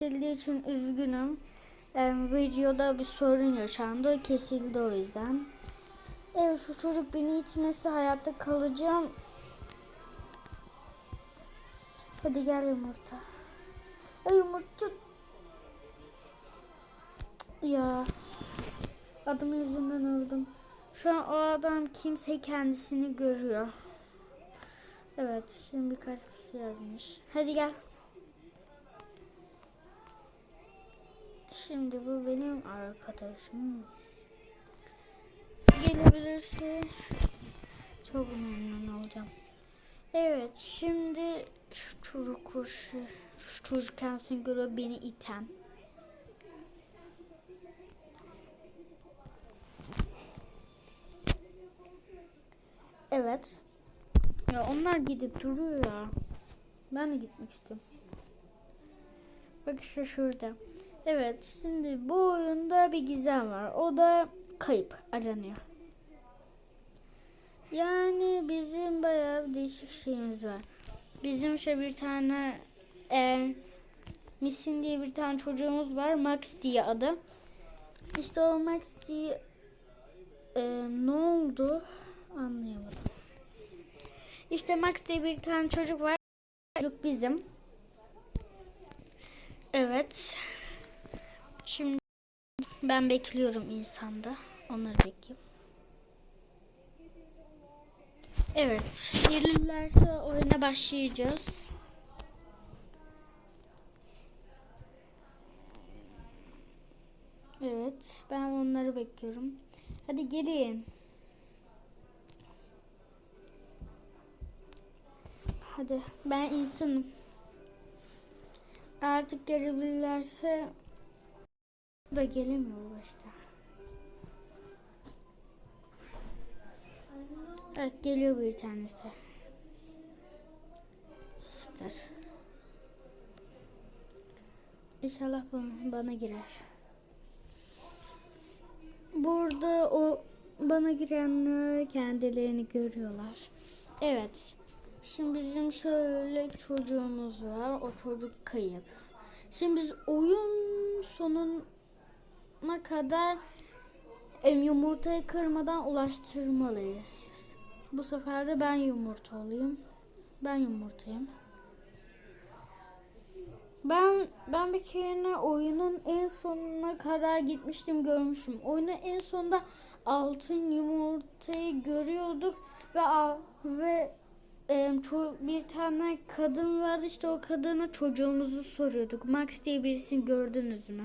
kesildiği için üzgünüm. Ee, videoda bir sorun yaşandı. Kesildi o yüzden. Evet şu çocuk beni itmesi hayatta kalacağım. Hadi gel yumurta. Ya yumurta. Ya. Adım yüzünden öldüm. Şu an o adam kimse kendisini görüyor. Evet şimdi birkaç kişi yazmış. Hadi gel. Şimdi bu benim arkadaşım. Gelebilirse çok memnun olacağım. Evet şimdi şu çocuk koşu, şu çocuk kendisini görüyor beni iten. Evet. Ya onlar gidip duruyor ya. Ben de gitmek istiyorum. Bak işte şurada. Evet şimdi bu oyunda bir gizem var. O da kayıp aranıyor. Yani bizim bayağı bir değişik şeyimiz var. Bizim şey bir tane e, Misin diye bir tane çocuğumuz var. Max diye adı. İşte o Max diye e, ne oldu anlayamadım. İşte Max diye bir tane çocuk var. Çocuk bizim. Evet. Ben bekliyorum insanda. Onları bekleyeyim. Evet. Gelirlerse oyuna başlayacağız. Evet. Ben onları bekliyorum. Hadi gelin. Hadi ben insanım. Artık gelebilirlerse da gelemiyor başta. Evet geliyor bir tanesi. Sister. İnşallah bana, girer. Burada o bana girenler kendilerini görüyorlar. Evet. Şimdi bizim şöyle çocuğumuz var. O çocuk kayıp. Şimdi biz oyun sonuna kadar yumurtayı kırmadan ulaştırmalıyız. Bu sefer de ben yumurta olayım. Ben yumurtayım. Ben ben bir kere oyunun en sonuna kadar gitmiştim görmüşüm. Oyunun en sonunda altın yumurtayı görüyorduk ve ve e, bir tane kadın vardı işte o kadına çocuğumuzu soruyorduk. Max diye birisini gördünüz mü?